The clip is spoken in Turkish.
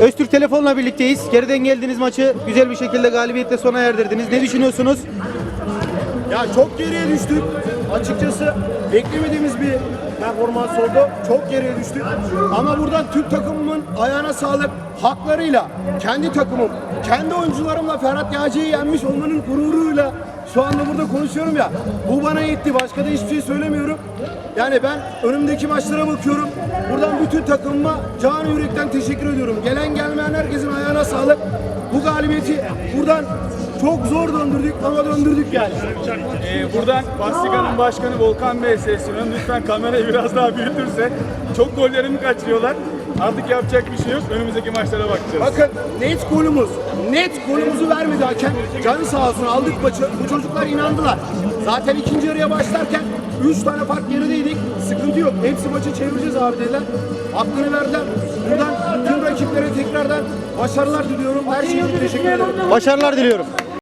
Öztürk Telefon'la birlikteyiz. Geriden geldiğiniz maçı güzel bir şekilde galibiyetle sona erdirdiniz. Ne düşünüyorsunuz? Ya çok geriye düştük. Açıkçası beklemediğimiz bir performans oldu. Çok geriye düştük. Ama buradan Türk takımımın ayağına sağlık haklarıyla kendi takımım, kendi oyuncularımla Ferhat Yağcı'yı yenmiş olmanın gururuyla şu anda burada konuşuyorum ya. Bu bana yetti. Başka da hiçbir şey söylemiyorum. Yani ben önümdeki maçlara bakıyorum. Buradan bütün takımıma can yürekten teşekkür ediyorum. Gelen gelmeyen herkesin ayağına sağlık. Bu galibiyeti buradan çok zor döndürdük ama döndürdük yani. Ee, buradan Bastika'nın başkanı Volkan Bey sesleniyorum. Lütfen kamerayı biraz daha büyütürse. Çok gollerimi kaçırıyorlar. Artık yapacak bir şey yok. Önümüzdeki maçlara bakacağız. Bakın net golümüz. Net golümüzü vermedi hakem. Canı sağ olsun aldık maçı. Bu çocuklar inandılar. Zaten ikinci yarıya başlarken 3 tane fark gerideydik. Sıkıntı yok. Hepsi maçı çevireceğiz abi dediler. Hakkını verdiler. Buradan tüm rakiplere tekrardan başarılar diliyorum. Her şey için teşekkür ederim. Başarılar diliyorum.